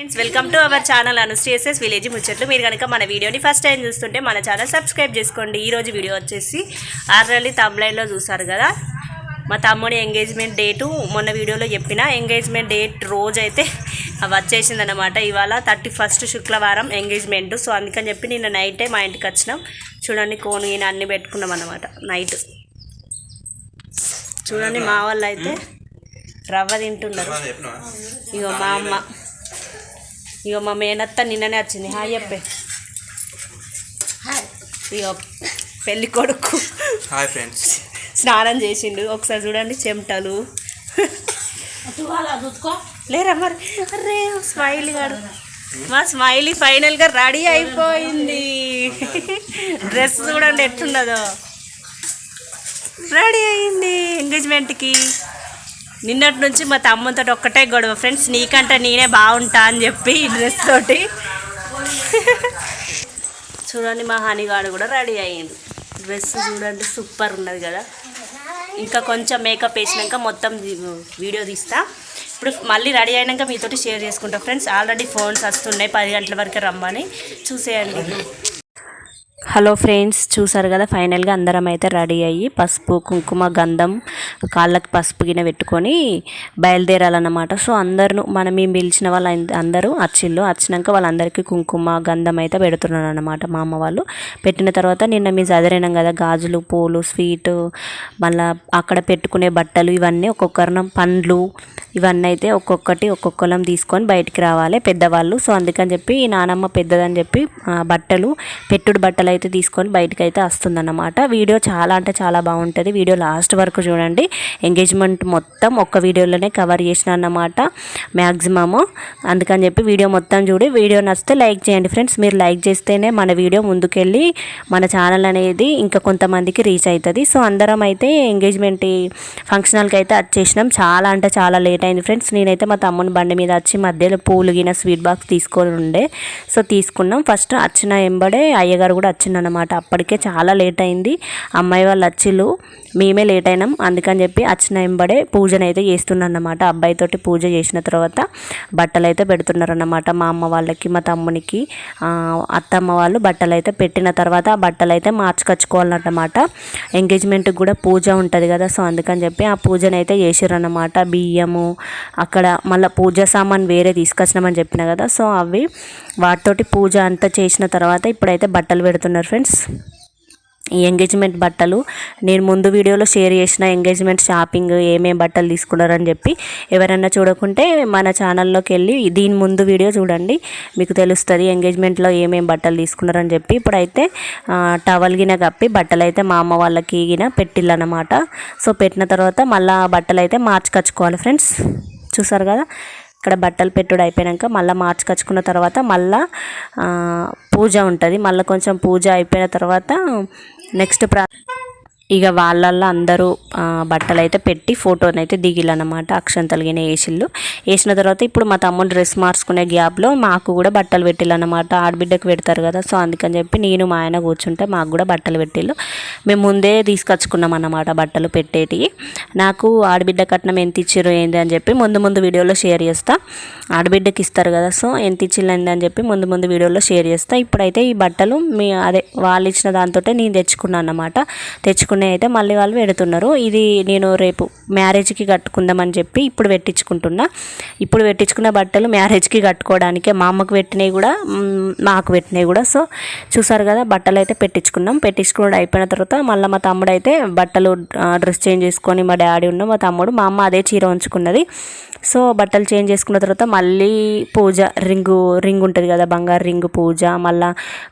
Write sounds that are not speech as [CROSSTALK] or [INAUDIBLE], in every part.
Friends welcome to our channel అనుశ్రీఎస్ఎస్ village ముచ్చట్లు మీరు కనుక మన వీడియోని ఫస్ట్ టైం చూస్తుంటే మన ఛానల్ సబ్స్క్రైబ్ చేసుకోండి. ఈ రోజు వీడియో వచ్చేసి ఆర్రల్లి తమ్లైన్లో చూసారు కదా? మా తమ్ముడి ఎంగేజ్మెంట్ డేటు మొన్న వీడియోలో చెప్పిన. ఎంగేజ్మెంట్ డేట్ రోజు అయితే వచ్చేసింది అనమాట ఇవాళ థర్టీ ఫస్ట్ శుక్రవారం ఎంగేజ్మెంట్ సో అందుకని చెప్పి నిన్న నైటే మా ఇంటికి వచ్చినాం. చూడండి కోను ఈయన అన్ని పెట్టుకున్నాం అనమాట నైట్ చూడండి మా వాళ్ళు అయితే రవ్వ తింటున్నారు. ఇగో మా అమ్మ. ఇగో మా మేనత్త నిన్ననే వచ్చింది. హాయ్ చెప్పే. ఇగో పెళ్ళి కొడుకు. Hi friends. స్నానం చేసిండు. ఒకసారి చూడండి చెమటలు. లేరా మరి? అరే స్మైలీ గాడు. మా స్మైలీ ఫైనల్గా రెడీ అయిపోయింది. డ్రెస్ చూడండి ఎట్లున్నదో. రెడీ అయింది ఎంగేజ్మెంట్కి. నిన్నటి నుంచి మా తమ్ముతో ఒక్కటే గొడవ. ఫ్రెండ్స్ నీకంటే నేనే బాగుంటా అని చెప్పి ఈ డ్రెస్ తోటి. చూడండి మా హనీగాడు కూడా రెడీ అయ్యింది డ్రెస్ చూడండి సూపర్ ఉన్నది కదా. ఇంకా కొంచెం మేకప్ వేసినాక మొత్తం వీడియో తీస్తా. ఇప్పుడు మళ్ళీ రెడీ అయినాక మీతోటి షేర్ చేసుకుంటా. ఫ్రెండ్స్ ఆల్రెడీ ఫోన్స్ వస్తున్నాయి పది గంటల వరకు రమ్మని. చూసేయండి. హలో ఫ్రెండ్స్ చూసారు కదా ఫైనల్గా అందరం అయితే రెడీ అయ్యి పసుపు కుంకుమ గంధం కాళ్ళకి పసుపు గిన్నె పెట్టుకొని బయలుదేరాలన్నమాట. సో అందరూ మనం మేము పిలిచిన వాళ్ళు అందరూ అచ్చిల్లు వచ్చినాక వాళ్ళందరికీ కుంకుమ గంధం అయితే పెడుతున్నారు అనమాట మా అమ్మ వాళ్ళు. పెట్టిన తర్వాత నిన్న మీ చదివినాం కదా గాజులు పూలు స్వీట్ మళ్ళీ అక్కడ పెట్టుకునే బట్టలు ఇవన్నీ ఒక్కొక్కరినం పండ్లు ఇవన్నీ అయితే ఒక్కొక్కటి ఒక్కొక్కలం తీసుకొని బయటికి రావాలి పెద్దవాళ్ళు. సో అందుకని చెప్పి ఈ నానమ్మ పెద్దదని చెప్పి బట్టలు పెట్టుడు బట్టలు అయితే తీసుకొని బయటకు అయితే వస్తుందన్నమాట. వీడియో చాలా అంటే చాలా బాగుంటుంది. వీడియో లాస్ట్ వరకు చూడండి. ఎంగేజ్మెంట్ మొత్తం ఒక్క వీడియోలోనే కవర్ చేసిన అన్నమాట మ్యాక్సిమము అందుకని చెప్పి వీడియో మొత్తం చూడి వీడియో నచ్చితే లైక్ చేయండి ఫ్రెండ్స్. మీరు లైక్ చేస్తేనే మన వీడియో ముందుకెళ్ళి మన ఛానల్ అనేది ఇంకా కొంతమందికి రీచ్ అవుతుంది. సో అందరం అయితే ఎంగేజ్మెంట్ ఫంక్షనల్కి అయితే అయితే వచ్చేసినాం చాలా అంటే చాలా లేట్ అయింది ఫ్రెండ్స్ నేనైతే మా తమ్ముని బండి మీద వచ్చి మధ్యలో పూలు గిన స్వీట్ బాక్స్ తీసుకొని ఉండే. సో తీసుకున్నాం. ఫస్ట్ వచ్చిన ఎంబడే అయ్యగారు కూడా వచ్చిందనమాట అప్పటికే చాలా లేట్ అయింది. అమ్మాయి వాళ్ళు వచ్చిళ్ళు. మేమే లేట్ అయినాం. అందుకని చెప్పి వచ్చిన ఎంబడే పూజను అయితే చేస్తున్నారన్నమాట అబ్బాయితోటి పూజ చేసిన తర్వాత బట్టలు అయితే పెడుతున్నారన్నమాట. మా అమ్మ వాళ్ళకి మా తమ్మునికి అత్తమ్మ వాళ్ళు బట్టలు అయితే పెట్టిన తర్వాత ఆ బట్టలు అయితే మార్చుకొచ్చుకోవాలన్నమాట ఎంగేజ్మెంట్కి కూడా పూజ ఉంటుంది కదా సో అందుకని చెప్పి ఆ పూజను అయితే చేసిరన్నమాట బియ్యము అక్కడ మళ్ళీ పూజ సామాన్ వేరే తీసుకొచ్చినామని చెప్పిన కదా సో అవి వాటితోటి పూజ అంతా చేసిన తర్వాత ఇప్పుడైతే బట్టలు పెడుతున్నారు ఫ్రెండ్స్ ఈ ఎంగేజ్మెంట్ బట్టలు. నేను ముందు వీడియోలో షేర్ చేసిన ఎంగేజ్మెంట్ షాపింగ్ ఏమేం బట్టలు తీసుకున్నారని చెప్పి ఎవరైనా చూడకుంటే మన ఛానల్లోకి వెళ్ళి దీని ముందు వీడియో చూడండి. మీకు తెలుస్తుంది ఎంగేజ్మెంట్లో ఏమేం బట్టలు తీసుకున్నారని చెప్పి. ఇప్పుడైతే టవల్ గిన కప్పి బట్టలు అయితే మా అమ్మ వాళ్ళకి గిన పెట్టిల్లనమాట సో పెట్టిన తర్వాత మళ్ళీ బట్టలు అయితే మార్చుకొచ్చుకోవాలి ఫ్రెండ్స్. చూసారు కదా? ఇక్కడ బట్టలు పెట్టుడు అయిపోయాక మళ్ళీ మార్చుకొచ్చుకున్న తర్వాత మళ్ళీ పూజ ఉంటుంది. మళ్ళీ కొంచెం పూజ అయిపోయిన తర్వాత నెక్స్ట్ ప్రా ఇక వాళ్ళల్లో అందరూ బట్టలు అయితే పెట్టి ఫోటోని అయితే దిగిలన్నమాట అక్షంతలు తలిగిన వేసిళ్ళు వేసిన తర్వాత ఇప్పుడు మా తమ్ముడు డ్రెస్ మార్చుకునే గ్యాప్లో మాకు కూడా బట్టలు పెట్టిల్లన్నమాట ఆడబిడ్డకు పెడతారు కదా సో అందుకని చెప్పి నేను మా ఆయన కూర్చుంటే మాకు కూడా బట్టలు పెట్టిళ్ళు. మేము ముందే తీసుకొచ్చుకున్నాం అన్నమాట బట్టలు పెట్టేటివి నాకు ఆడబిడ్డ కట్నం ఎంత ఇచ్చారు ఏంది అని చెప్పి ముందు ముందు వీడియోలో షేర్ చేస్తా. ఆడబిడ్డకి ఇస్తారు కదా సో ఎంత ఇచ్చిల్లు అని చెప్పి ముందు ముందు వీడియోలో షేర్ చేస్తా. ఇప్పుడైతే ఈ బట్టలు మీ అదే వాళ్ళు ఇచ్చిన దాంతో నేను తెచ్చుకున్నాను అన్నమాట. తెచ్చుకునే అయితే మళ్ళీ వాళ్ళు పెడుతున్నారు. ఇది నేను రేపు మ్యారేజ్కి కట్టుకుందామని చెప్పి ఇప్పుడు పెట్టించుకుంటున్నా. ఇప్పుడు పెట్టించుకున్న బట్టలు మ్యారేజ్కి కట్టుకోవడానికే మా అమ్మకు పెట్టినవి కూడా నాకు మాకు పెట్టినవి కూడా. సో చూసారు కదా బట్టలు అయితే పెట్టించుకున్నాం. పెట్టించుకోవడం అయిపోయిన తర్వాత మళ్ళీ మా తమ్ముడు అయితే బట్టలు డ్రెస్ చేంజ్ చేసుకొని మా డాడీ ఉన్న మా తమ్ముడు. మా అమ్మ అదే చీర ఉంచుకున్నది. సో బట్టలు చేంజ్ చేసుకున్న తర్వాత మళ్ళీ పూజ రింగు రింగ్ ఉంటుంది కదా బంగారు రింగు పూజ మళ్ళీ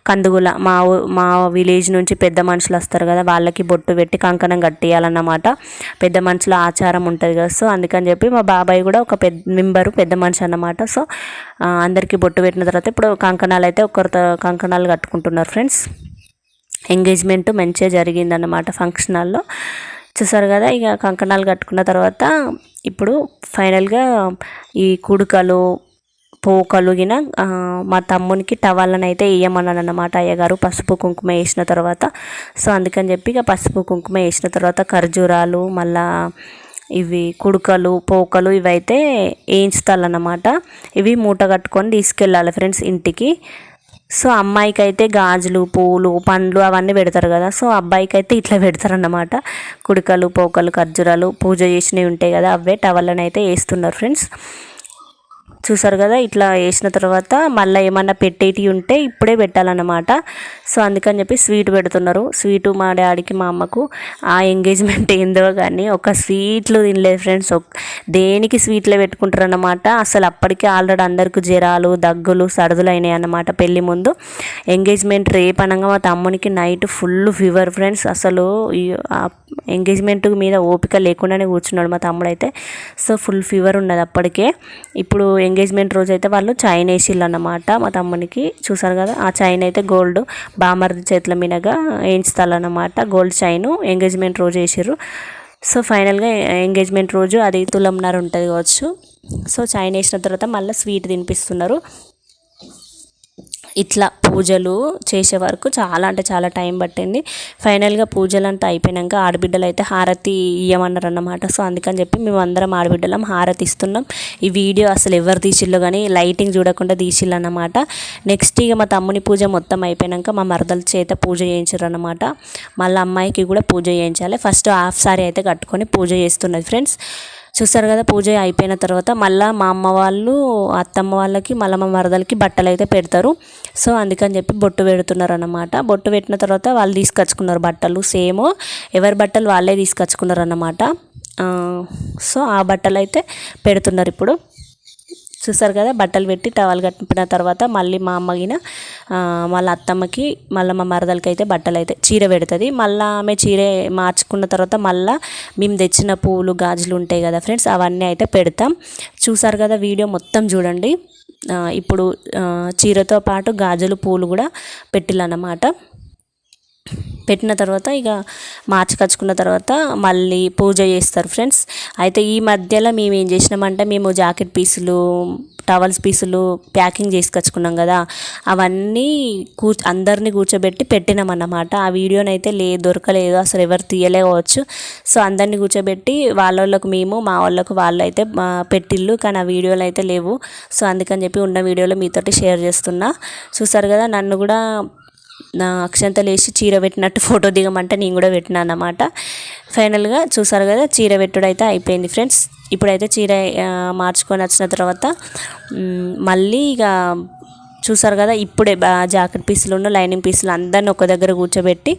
కందుగుల మా మా విలేజ్ నుంచి పెద్ద మనుషులు వస్తారు కదా వాళ్ళకి బొట్టు పెట్టి కంకణం కట్టేయాలన్నమాట. పెద్ద మనుషుల ఆచారం ఉంటుంది కదా సో అందుకని చెప్పి మా బాబాయ్ కూడా ఒక పెద్ద మెంబరు పెద్ద మనిషి అన్నమాట. సో అందరికీ బొట్టు పెట్టిన తర్వాత ఇప్పుడు కంకణాలు అయితే ఒకరితో కంకణాలు కట్టుకుంటున్నారు ఫ్రెండ్స్. ఎంగేజ్మెంట్ మంచిగా జరిగిందన్నమాట ఫంక్షన్ హాల్లో చూసారు కదా ఇక కంకణాలు కట్టుకున్న తర్వాత ఇప్పుడు ఫైనల్గా ఈ కుడుకలు పోకలు గిన మా తమ్మునికి టవాళ్ళని అయితే వేయమన్నాను అనమాట అయ్యగారు పసుపు కుంకుమ వేసిన తర్వాత. సో అందుకని చెప్పి ఇక పసుపు కుంకుమ వేసిన తర్వాత ఖర్జూరాలు మళ్ళా ఇవి కుడుకలు పోకలు ఇవైతే వేయించుతాలన్నమాట. ఇవి మూట కట్టుకొని తీసుకెళ్ళాలి ఫ్రెండ్స్ ఇంటికి. సో అమ్మాయికి అయితే గాజులు పూలు పండ్లు అవన్నీ పెడతారు కదా. సో అబ్బాయికి అయితే ఇట్లా పెడతారన్నమాట. కుడికలు పోకలు ఖర్జూరాలు పూజ చేసినవి ఉంటాయి కదా అవే టవల్ని అయితే వేస్తున్నారు ఫ్రెండ్స్. చూసారు కదా ఇట్లా వేసిన తర్వాత మళ్ళీ ఏమన్నా పెట్టేటి ఉంటే ఇప్పుడే పెట్టాలన్నమాట. సో అందుకని చెప్పి స్వీట్ పెడుతున్నారు. స్వీటు మా డాడీకి మా అమ్మకు. ఆ ఎంగేజ్మెంట్ ఏందో కానీ ఒక స్వీట్లు తినలేదు ఫ్రెండ్స్. దేనికి స్వీట్లే పెట్టుకుంటారు అన్నమాట అసలు అప్పటికే ఆల్రెడీ అందరికీ జ్వరాలు దగ్గులు సర్దులు అయినాయి అన్నమాట పెళ్ళి ముందు. ఎంగేజ్మెంట్ రేపు అనగా మా తమ్మునికి నైట్ ఫుల్ ఫీవర్ ఫ్రెండ్స్. అసలు ఎంగేజ్మెంట్ మీద ఓపిక లేకుండానే కూర్చున్నాడు మా తమ్ముడు అయితే సో ఫుల్ ఫీవర్ ఉన్నది అప్పటికే. ఇప్పుడు ఎంగేజ్మెంట్ రోజు అయితే వాళ్ళు చైన్ వేసిళ్ళు అన్నమాట మా తమ్మునికి. చూసారు కదా ఆ చైన్ అయితే గోల్డ్ బామర్ది చేతుల మీదగా వేయించుతారన్నమాట. గోల్డ్ చైన్ ఎంగేజ్మెంట్ రోజు వేసారు సో ఫైనల్గా ఎంగేజ్మెంట్ రోజు అది తులంన్నర ఉంటుంది కావచ్చు. సో చైన్ వేసిన తర్వాత మళ్ళీ స్వీట్ తినిపిస్తున్నారు. ఇట్లా పూజలు చేసే వరకు చాలా అంటే చాలా టైం పట్టింది. ఫైనల్గా పూజలు అంతా అయిపోయాక ఆడబిడ్డలు అయితే హారతి ఇవ్వమన్నారు అన్నమాట సో అందుకని చెప్పి మేము అందరం ఆడబిడ్డలం హారతి ఇస్తున్నాం ఈ వీడియో అసలు ఎవరు తీసిల్లో కానీ లైటింగ్ చూడకుండా తీసిల్లు అన్నమాట నెక్స్ట్ ఇక మా తమ్ముని పూజ మొత్తం అయిపోయాక మా మరదల చేత పూజ చేయించారు అన్నమాట మళ్ళీ అమ్మాయికి కూడా పూజ చేయించాలి. ఫస్ట్ హాఫ్ సారీ అయితే కట్టుకొని పూజ చేస్తున్నది ఫ్రెండ్స్. చూస్తారు కదా పూజ అయిపోయిన తర్వాత మళ్ళీ మా అమ్మ వాళ్ళు అత్తమ్మ వాళ్ళకి మళ్ళీ మా మరదలకి బట్టలు అయితే పెడతారు. సో అందుకని చెప్పి బొట్టు పెడుతున్నారు అన్నమాట బొట్టు పెట్టిన తర్వాత వాళ్ళు తీసుకొచ్చుకున్నారు బట్టలు. సేమ్ ఎవరి బట్టలు వాళ్ళే తీసుకొచ్చుకున్నారు అన్నమాట సో ఆ బట్టలు అయితే పెడుతున్నారు ఇప్పుడు. చూసారు కదా బట్టలు పెట్టి టవల్ కట్టిన తర్వాత మళ్ళీ మా అమ్మగిన మళ్ళీ అత్తమ్మకి మళ్ళీ మా మరదలకి అయితే బట్టలు అయితే చీర పెడుతుంది. మళ్ళీ ఆమె చీర మార్చుకున్న తర్వాత మళ్ళీ మేము తెచ్చిన పూలు గాజులు ఉంటాయి కదా ఫ్రెండ్స్ అవన్నీ అయితే పెడతాం. చూసారు కదా వీడియో మొత్తం చూడండి. ఇప్పుడు చీరతో పాటు గాజులు పూలు కూడా పెట్టిల్లన్నమాట పెట్టిన తర్వాత ఇక మార్చుకొచ్చుకున్న తర్వాత మళ్ళీ పూజ చేస్తారు ఫ్రెండ్స్. అయితే ఈ మధ్యలో మేము ఏం చేసినామంటే మేము జాకెట్ పీసులు టవల్స్ పీసులు ప్యాకింగ్ చేసుకొచ్చుకున్నాం కదా. అవన్నీ కూ అందరినీ కూర్చోబెట్టి పెట్టినాం అన్నమాట. ఆ వీడియోనైతే లే దొరకలేదు అసలు ఎవరు తీయలేవచ్చు సో అందరినీ కూర్చోబెట్టి వాళ్ళ వాళ్ళకు మేము మా వాళ్ళకు వాళ్ళు అయితే పెట్టిళ్ళు కానీ ఆ వీడియోలు అయితే లేవు. సో అందుకని చెప్పి ఉన్న వీడియోలో మీతోటి షేర్ చేస్తున్నా. చూసారు కదా నన్ను కూడా అక్షంతలు వేసి చీర పెట్టినట్టు ఫోటో దిగమంటే నేను కూడా పెట్టినా అన్నమాట. ఫైనల్గా చూసారు కదా చీర పెట్టుడు అయితే అయిపోయింది ఫ్రెండ్స్. ఇప్పుడైతే చీర మార్చుకొని వచ్చిన తర్వాత మళ్ళీ ఇక చూసారు కదా ఇప్పుడే జాకెట్ పీసులు లైనింగ్ పీసులు అందరిని ఒక దగ్గర కూర్చోబెట్టి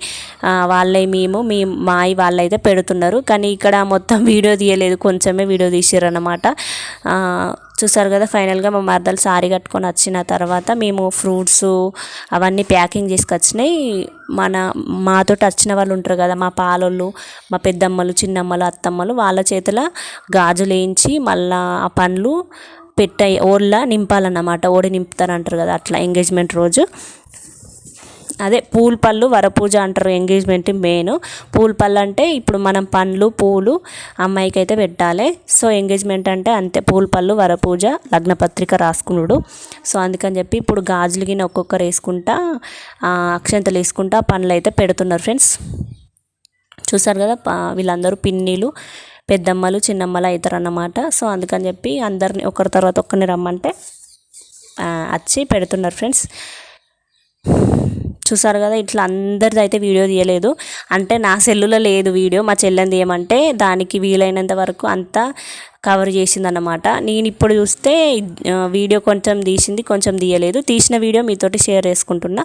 వాళ్ళే మేము మీ మాయి వాళ్ళైతే పెడుతున్నారు. కానీ ఇక్కడ మొత్తం [LAUGHS] వీడియో తీయలేదు కొంచెమే వీడియో తీసారు అన్నమాట. చూసారు కదా ఫైనల్గా మా మరదలు సారీ కట్టుకొని వచ్చిన తర్వాత మేము ఫ్రూట్స్ అవన్నీ ప్యాకింగ్ చేసుకొచ్చినాయి. మన మాతో వచ్చిన వాళ్ళు ఉంటారు కదా మా పాలోళ్ళు మా పెద్దమ్మలు చిన్నమ్మలు అత్తమ్మలు వాళ్ళ చేతుల గాజులు వేయించి మళ్ళా ఆ పండ్లు పెట్టాయి ఓళ్ళ నింపాలన్నమాట. ఓడి నింపుతారంటారు కదా అట్లా ఎంగేజ్మెంట్ రోజు. అదే పూల పళ్ళు వరపూజ అంటారు ఎంగేజ్మెంట్ మెయిన్ పూల పళ్ళు అంటే ఇప్పుడు మనం పండ్లు పూలు అమ్మాయికి అయితే పెట్టాలి. సో ఎంగేజ్మెంట్ అంటే అంతే పూల పళ్ళు వరపూజ లగ్నపత్రిక రాసుకున్నాడు సో అందుకని చెప్పి ఇప్పుడు గాజులు గిన్నె ఒక్కొక్కరు వేసుకుంటా అక్షంతలు వేసుకుంటా పనులు అయితే పెడుతున్నారు ఫ్రెండ్స్ చూసారు కదా వీళ్ళందరూ పిన్నీలు పెద్దమ్మలు చిన్నమ్మలు అవుతారు అన్నమాట సో అందుకని చెప్పి అందరిని ఒకరి తర్వాత ఒక్కరిని రమ్మంటే వచ్చి పెడుతున్నారు ఫ్రెండ్స్ చూసారు కదా ఇట్లా అందరిది అయితే వీడియో తీయలేదు. అంటే నా సెల్లులో లేదు వీడియో మా చెల్లెని తీయమంటే దానికి వీలైనంత వరకు అంతా కవర్ చేసిందన్నమాట. నేను ఇప్పుడు చూస్తే వీడియో కొంచెం తీసింది కొంచెం తీయలేదు. తీసిన వీడియో మీతోటి షేర్ చేసుకుంటున్నా.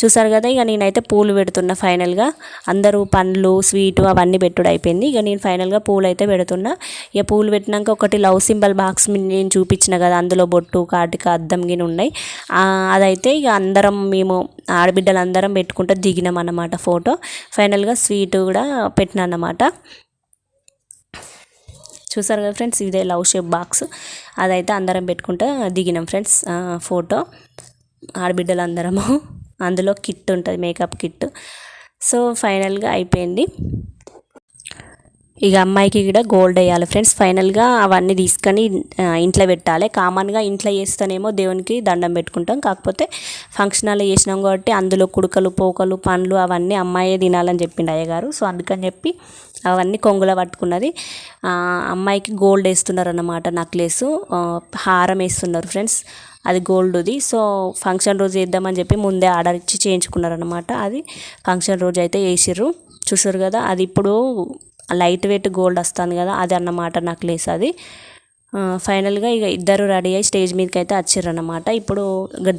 చూసారు కదా ఇక నేనైతే పూలు పెడుతున్నా ఫైనల్గా. అందరూ పండ్లు స్వీటు అవన్నీ పెట్టుడు అయిపోయింది. ఇక నేను ఫైనల్గా పూలు అయితే పెడుతున్నా. ఇక పూలు పెట్టినాక ఒకటి లవ్ సింబల్ బాక్స్ నేను చూపించిన కదా అందులో బొట్టు కాటిక అద్దం గిని ఉన్నాయి. అదైతే ఇక అందరం మేము ఆడబిడ్డలు అందరం పెట్టుకుంటే దిగినాం అన్నమాట ఫోటో. ఫైనల్గా స్వీట్ కూడా పెట్టినా అన్నమాట. చూసారు కదా ఫ్రెండ్స్? ఇదే లవ్ షేప్ బాక్స్. అదైతే అందరం పెట్టుకుంటే దిగినాం ఫ్రెండ్స్. ఫోటో. ఆడబిడ్డలు అందరము [LAUGHS] అందులో కిట్ ఉంటుంది మేకప్ కిట్. సో ఫైనల్గా అయిపోయింది. ఇక అమ్మాయికి కూడా గోల్డ్ వేయాలి ఫ్రెండ్స్. ఫైనల్గా అవన్నీ తీసుకొని ఇంట్లో పెట్టాలి. కామన్గా ఇంట్లో చేస్తేనేమో దేవునికి దండం పెట్టుకుంటాం. కాకపోతే ఫంక్షన్ హాల్లో చేసినాం కాబట్టి అందులో కుడుకలు పోకలు పండ్లు అవన్నీ అమ్మాయే తినాలని చెప్పిండు అయ్యగారు. సో అందుకని చెప్పి అవన్నీ కొంగుల పట్టుకున్నది. అమ్మాయికి గోల్డ్ వేస్తున్నారు అన్నమాట నెక్లెస్ హారం వేస్తున్నారు ఫ్రెండ్స్. అది గోల్డ్ది. సో ఫంక్షన్ రోజు వేద్దామని చెప్పి ముందే ఆర్డర్ ఇచ్చి చేయించుకున్నారనమాట అది. ఫంక్షన్ రోజు అయితే వేసిర్రు. చూసారు కదా అది ఇప్పుడు లైట్ వెయిట్ గోల్డ్ వస్తుంది కదా అది అన్నమాట నెక్లెస్ అది. ఫైనల్గా ఇక ఇద్దరు రెడీ అయ్యి స్టేజ్ మీదకి అయితే వచ్చారనమాట ఇప్పుడు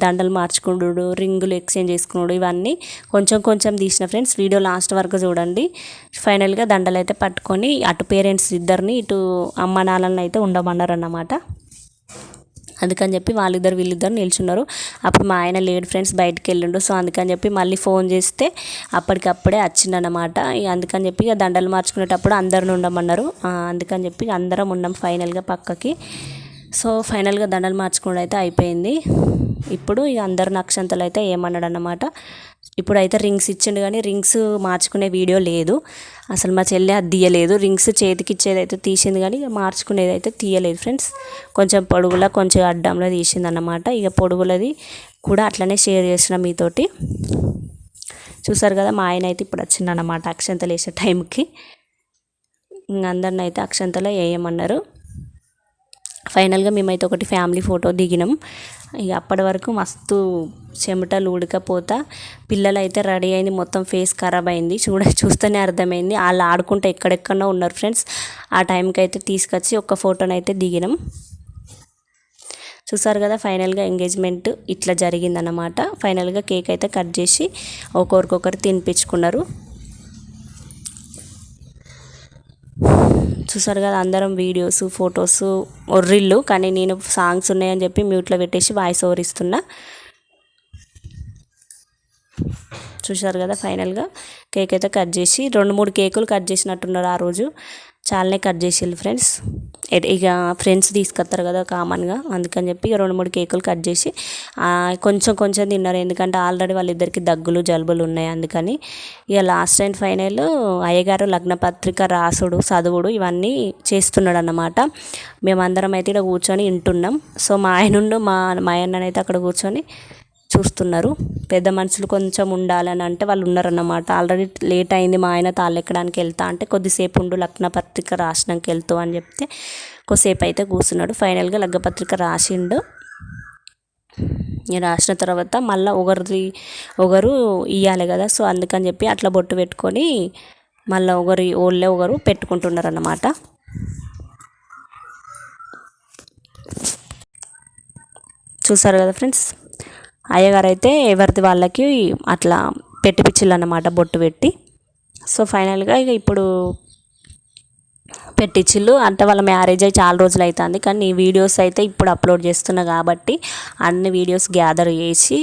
దండలు మార్చుకున్నాడు రింగులు ఎక్స్చేంజ్ చేసుకున్నాడు ఇవన్నీ కొంచెం కొంచెం తీసిన ఫ్రెండ్స్. వీడియో లాస్ట్ వరకు చూడండి. ఫైనల్గా దండలు అయితే పట్టుకొని అటు పేరెంట్స్ ఇద్దరిని ఇటు అమ్మ నాన్నలను అయితే ఉండమన్నారు అన్నమాట అందుకని చెప్పి వాళ్ళిద్దరు వీళ్ళిద్దరు నిల్చున్నారు. అప్పుడు మా ఆయన లేడు ఫ్రెండ్స్ బయటకు వెళ్ళిండు. సో అందుకని చెప్పి మళ్ళీ ఫోన్ చేస్తే అప్పటికప్పుడే వచ్చిండనమాట ఇక అందుకని చెప్పి ఇక దండలు మార్చుకునేటప్పుడు అందరిని ఉండమన్నారు. అందుకని చెప్పి అందరం ఉన్నాం ఫైనల్గా పక్కకి. సో ఫైనల్గా దండలు మార్చుకోవడం అయితే అయిపోయింది. ఇప్పుడు ఇక అందరు నక్షంతలు అయితే ఏమన్నాడు అన్నమాట ఇప్పుడైతే రింగ్స్ ఇచ్చిండు కానీ రింగ్స్ మార్చుకునే వీడియో లేదు. అసలు మా చెల్లి అది తీయలేదు. రింగ్స్ చేతికి ఇచ్చేది అయితే తీసింది కానీ ఇక మార్చుకునేది అయితే తీయలేదు ఫ్రెండ్స్. కొంచెం పొడుగులా కొంచెం అడ్డంలో తీసింది అన్నమాట ఇక పొడుగులది కూడా అట్లనే షేర్ చేసిన మీతోటి. చూసారు కదా మా ఆయన అయితే ఇప్పుడు వచ్చిందన్నమాట అక్షంతలు వేసే టైంకి. ఇంక అందరిని అయితే అక్షంతలో వేయమన్నారు. ఫైనల్గా మేమైతే ఒకటి ఫ్యామిలీ ఫోటో దిగినాం. ఇక అప్పటి వరకు మస్తు చెమటలు ఉడకపోతా. పిల్లలు అయితే రెడీ అయింది మొత్తం ఫేస్ ఖరాబ్ అయింది. చూడ చూస్తేనే అర్థమైంది. వాళ్ళు ఆడుకుంటే ఎక్కడెక్కడో ఉన్నారు ఫ్రెండ్స్. ఆ టైంకి అయితే తీసుకొచ్చి ఒక ఫోటోనైతే దిగినాం. చూసారు కదా ఫైనల్గా ఎంగేజ్మెంట్ ఇట్లా జరిగిందన్నమాట. ఫైనల్గా కేక్ అయితే కట్ చేసి ఒకరికొకరు తినిపించుకున్నారు. చూసారు కదా అందరం వీడియోస్ ఫొటోస్ ఒర్రిళ్ళు. కానీ నేను సాంగ్స్ ఉన్నాయని చెప్పి మ్యూట్లో పెట్టేసి వాయిస్ ఓవర్ ఇస్తున్నా. చూశారు కదా ఫైనల్గా. కేక్ అయితే కట్ చేసి రెండు మూడు కేకులు కట్ చేసినట్టున్నారు ఆ రోజు. చాలానే కట్ చేసిళ్ళు ఫ్రెండ్స్. ఇక ఫ్రెండ్స్ తీసుకొస్తారు కదా కామన్గా. అందుకని చెప్పి ఇక రెండు మూడు కేకులు కట్ చేసి కొంచెం కొంచెం తిన్నారు. ఎందుకంటే ఆల్రెడీ వాళ్ళిద్దరికి దగ్గులు జలుబులు ఉన్నాయి అందుకని. ఇక లాస్ట్ అండ్ ఫైనల్ అయ్యగారు లగ్నపత్రిక రాసుడు చదువుడు ఇవన్నీ చేస్తున్నాడు అన్నమాట మేమందరం అయితే ఇక్కడ కూర్చొని వింటున్నాం. సో మా ఆయన మా మా అన్ననైతే అక్కడ కూర్చొని చూస్తున్నారు. పెద్ద మనుషులు కొంచెం ఉండాలని అంటే వాళ్ళు ఉన్నారన్నమాట. ఆల్రెడీ లేట్ అయింది మా ఆయన తాళ్ళెక్కడానికి వెళ్తా అంటే కొద్దిసేపు ఉండు లగ్న పత్రిక రాసినాక వెళ్తూ అని చెప్తే కొద్దిసేపు అయితే కూర్చున్నాడు. ఫైనల్గా లగ్నపత్రిక రాసిండు. రాసిన తర్వాత మళ్ళీ ఒకరిది ఒకరు ఇవ్వాలి కదా సో అందుకని చెప్పి అట్లా బొట్టు పెట్టుకొని మళ్ళీ ఒకరి ఓళ్ళే ఒకరు పెట్టుకుంటున్నారు అన్నమాట చూసారు కదా ఫ్రెండ్స్? అయ్యగారు అయితే ఎవరిది వాళ్ళకి అట్లా పెట్టి పిచ్చిళ్ళు అన్నమాట బొట్టు పెట్టి. సో ఫైనల్గా ఇక ఇప్పుడు పెట్టించిళ్ళు అంటే వాళ్ళ మ్యారేజ్ అయి చాలా రోజులు అవుతుంది కానీ ఈ వీడియోస్ అయితే ఇప్పుడు అప్లోడ్ చేస్తున్నా కాబట్టి అన్ని వీడియోస్ గ్యాదర్ చేసి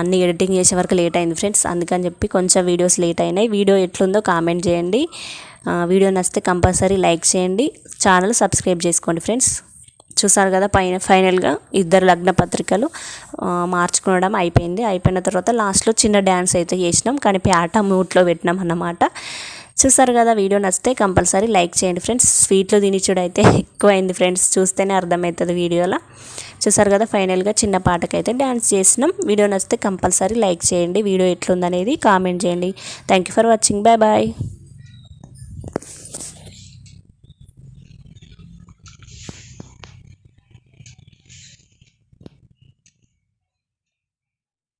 అన్ని ఎడిటింగ్ చేసే వరకు లేట్ అయింది ఫ్రెండ్స్. అందుకని చెప్పి కొంచెం వీడియోస్ లేట్ అయినాయి. వీడియో ఎట్లుందో కామెంట్ చేయండి. వీడియో నచ్చితే కంపల్సరీ లైక్ చేయండి. ఛానల్ సబ్స్క్రైబ్ చేసుకోండి ఫ్రెండ్స్. చూసారు కదా పైన ఫైనల్గా ఇద్దరు లగ్న పత్రికలు మార్చుకోవడం అయిపోయింది. అయిపోయిన తర్వాత లాస్ట్లో చిన్న డ్యాన్స్ అయితే చేసినాం. కానీ ప్యాట మూట్లో పెట్టినాం అన్నమాట. చూసారు కదా వీడియో నచ్చితే కంపల్సరీ లైక్ చేయండి ఫ్రెండ్స్. స్వీట్లు తినిచుడు అయితే ఎక్కువైంది ఫ్రెండ్స్. చూస్తేనే అర్థమవుతుంది వీడియోలో. చూసారు కదా ఫైనల్గా చిన్న పాటకైతే డ్యాన్స్ చేసినాం. వీడియో నచ్చితే కంపల్సరీ లైక్ చేయండి. వీడియో ఎట్లుందనేది కామెంట్ చేయండి. Thank you for watching. Bye bye.